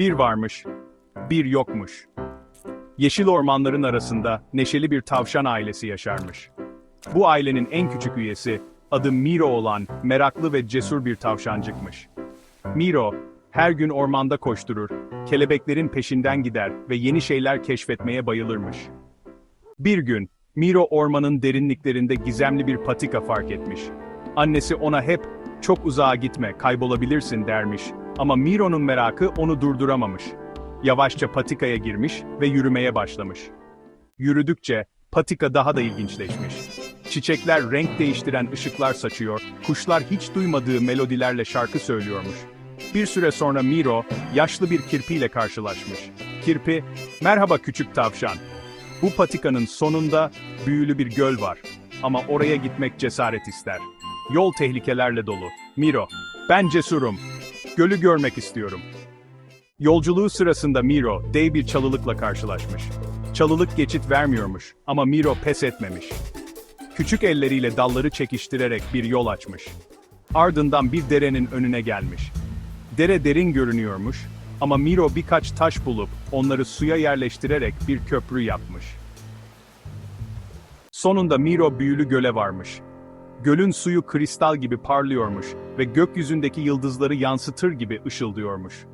Bir varmış, bir yokmuş. Yeşil ormanların arasında neşeli bir tavşan ailesi yaşarmış. Bu ailenin en küçük üyesi, adı Miro olan meraklı ve cesur bir tavşancıkmış. Miro, her gün ormanda koşturur, kelebeklerin peşinden gider ve yeni şeyler keşfetmeye bayılırmış. Bir gün, Miro ormanın derinliklerinde gizemli bir patika fark etmiş. Annesi ona hep, çok uzağa gitme, kaybolabilirsin dermiş. Ama Miro'nun merakı onu durduramamış. Yavaşça patikaya girmiş ve yürümeye başlamış. Yürüdükçe, patika daha da ilginçleşmiş. Çiçekler renk değiştiren ışıklar saçıyor, kuşlar hiç duymadığı melodilerle şarkı söylüyormuş. Bir süre sonra Miro, yaşlı bir kirpiyle karşılaşmış. Kirpi, merhaba küçük tavşan. Bu patikanın sonunda büyülü bir göl var. Ama oraya gitmek cesaret ister. Yol tehlikelerle dolu. Miro, ben cesurum. Gölü görmek istiyorum. Yolculuğu sırasında Miro, dev bir çalılıkla karşılaşmış. Çalılık geçit vermiyormuş ama Miro pes etmemiş. Küçük elleriyle dalları çekiştirerek bir yol açmış. Ardından bir derenin önüne gelmiş. Dere derin görünüyormuş ama Miro birkaç taş bulup onları suya yerleştirerek bir köprü yapmış. Sonunda Miro büyülü göle varmış. Gölün suyu kristal gibi parlıyormuş ve gökyüzündeki yıldızları yansıtır gibi ışıldıyormuş.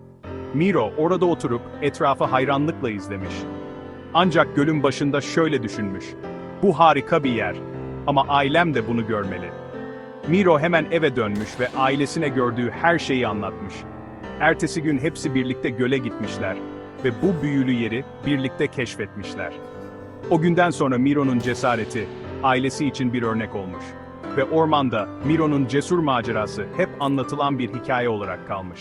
Miro orada oturup etrafı hayranlıkla izlemiş. Ancak gölün başında şöyle düşünmüş. Bu harika bir yer ama ailem de bunu görmeli. Miro hemen eve dönmüş ve ailesine gördüğü her şeyi anlatmış. Ertesi gün hepsi birlikte göle gitmişler ve bu büyülü yeri birlikte keşfetmişler. O günden sonra Miro'nun cesareti ailesi için bir örnek olmuş ve ormanda Miro'nun cesur macerası hep anlatılan bir hikaye olarak kalmış.